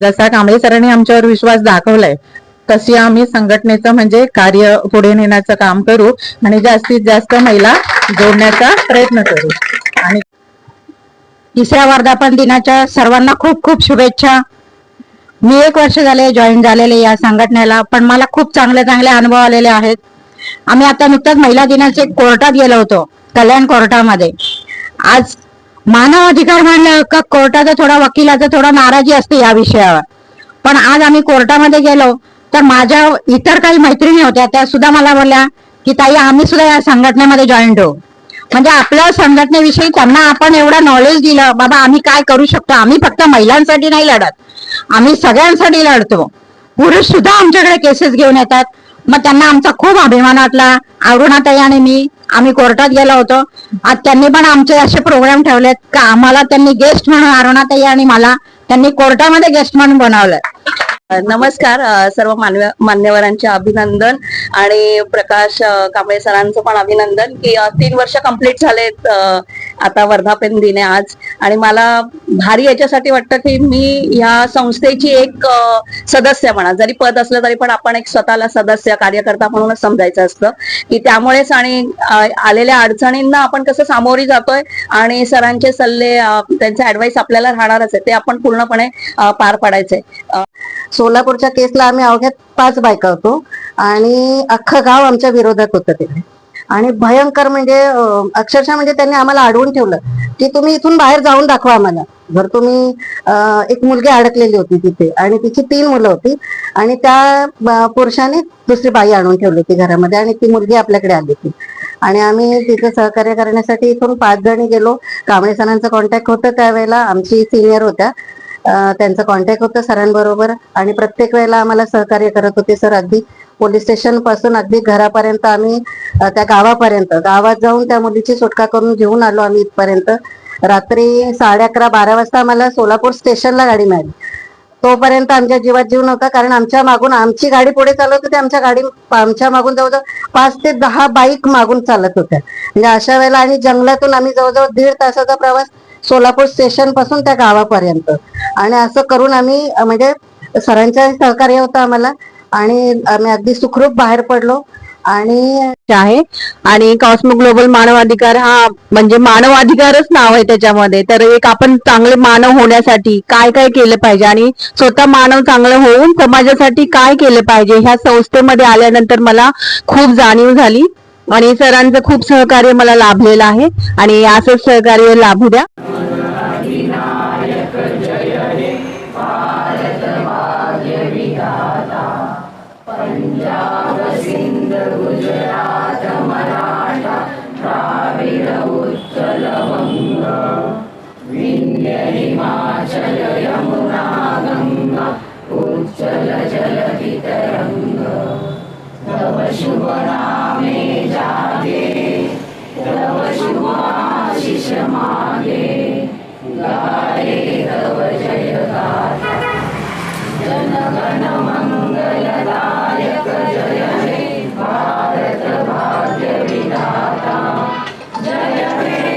जसा कांबळे सरांनी आमच्यावर विश्वास दाखवलाय तशी आम्ही संघटनेचं म्हणजे कार्य पुढे नेण्याचं काम करू आणि जास्तीत जास्त महिला जोडण्याचा प्रयत्न करू. आणि तिसऱ्या वर्धापन दिनाच्या सर्वांना खूप खूप शुभेच्छा. मी एक वर्ष झाले जॉईन झालेले या संघटनेला पण मला खूप चांगले चांगले अनुभव आलेले आहेत. आम्ही आता नुकताच महिला दिनाचे कोर्टात गेलो होतो कल्याण कोर्टामध्ये. आज मानव अधिकार म्हणलं का कोर्टाचा थोडा वकिलाचा थोडा नाराजी असते या विषयावर. पण आज आम्ही कोर्टामध्ये गेलो तर माझ्या इतर काही मैत्रिणी होत्या त्या सुद्धा मला बोलल्या की ताई आम्ही सुद्धा या संघटनेमध्ये जॉईन होऊ. म्हणजे आपल्या संघटनेविषयी त्यांना आपण एवढं नॉलेज दिलं बाबा आम्ही काय करू शकतो? आम्ही फक्त महिलांसाठी नाही लढत. आम्ही सगळ्यांसाठी लढतो. पुरुष सुद्धा आमच्याकडे केसेस घेऊन येतात. मग त्यांना आमचा खूप अभिमान वाटला. अरुणाताई आणि मी आम्ही कोर्टात गेलो होतो. त्यांनी पण आमचे असे प्रोग्राम ठेवलेत का आम्हाला त्यांनी गेस्ट म्हणून अरुणाताई आणि मला त्यांनी कोर्टामध्ये गेस्ट म्हणून बनवलंय. नमस्कार सर्व मान्य मान्यवरांचे अभिनंदन आणि प्रकाश कांबळे सरांचं पण अभिनंदन की तीन वर्ष कंप्लीट झालेत आता वर्धापन दिन आहे आज. आणि मला भारी याच्यासाठी वाटतं की मी ह्या संस्थेची एक सदस्य म्हणा. जरी पद असलं तरी पण आपण एक स्वतःला सदस्य कार्यकर्ता म्हणूनच समजायचं असतं. की त्यामुळेच आणि आलेल्या अडचणींना आपण कसं सामोरी जातोय आणि सरांचे सल्ले त्यांचे ऍडवाईस आपल्याला राहणारच आहे. ते आपण पूर्णपणे पार पाडायचे. सोलापूरच्या केसला आम्ही अवघ्यात पाच बायका होतो. आणि अख्खं गाव आमच्या विरोधात होतं तिथे. आणि भयंकर म्हणजे अक्षरशः म्हणजे त्यांनी आम्हाला अडवून ठेवलं. की तुम्ही इथून बाहेर जाऊन दाखवा आम्हाला. जर तुम्ही एक मुलगी अडकलेली होती तिथे आणि तिची तीन मुलं होती आणि त्या पुरुषाने दुसरी बाई आणून ठेवली होती घरामध्ये आणि ती मुलगी आपल्याकडे आली होती. आणि आम्ही तिथे सहकार्य करण्यासाठी इथून पाच जणी गेलो. कांबळे सरांचं कॉन्टॅक्ट होतं त्यावेळेला. आमची सिनियर होत्या. त्यांचं कॉन्टॅक्ट होतं सरांबरोबर आणि प्रत्येक वेळेला आम्हाला सहकार्य करत होते सर. अगदी पोलीस स्टेशनपासून अगदी घरापर्यंत आम्ही त्या गावापर्यंत गावात जाऊन त्या मुलीची सुटका करून घेऊन आलो आम्ही इथपर्यंत. रात्री साडे अकरा बारा वाजता आम्हाला सोलापूर स्टेशनला गाडी मिळाली. तोपर्यंत आमच्या जीवात जीव नव्हता कारण आमच्या मागून आमची गाडी पुढे चालत होती. आमच्या गाडी आमच्या मागून जवळजवळ पाच ते दहा बाईक मागून चालत होत्या. म्हणजे अशा वेळेला आणि जंगलातून आम्ही जवळजवळ दीड तासाचा प्रवास सोलापूर स्टेशनपासून त्या गावापर्यंत. आणि असं करून आम्ही म्हणजे सरांचं सहकार्य होतं आम्हाला. आणि आम्ही अगदी सुखरूप बाहेर पडलो. आणि आहे. आणि कॉस्मो ग्लोबल मानवाधिकार हा म्हणजे मानवाधिकारच नाव आहे त्याच्यामध्ये. तर एक आपण चांगले मानव होण्यासाठी काय काय केलं पाहिजे आणि स्वतः मानव चांगलं होऊन समाजासाठी काय केलं पाहिजे ह्या संस्थेमध्ये आल्यानंतर मला खूप जाणीव झाली. आणि सरांचं खूप सहकार्य मला लाभलेलं आहे. आणि असंच सहकार्य लाभू द्या. पंजाब सिंध गुजरात मराठा द्राविड उत्कल बंग विंध्य हिमाचल यमुना गंगा उज्जल जल तरंग तव शुभ नामे जागे Amen.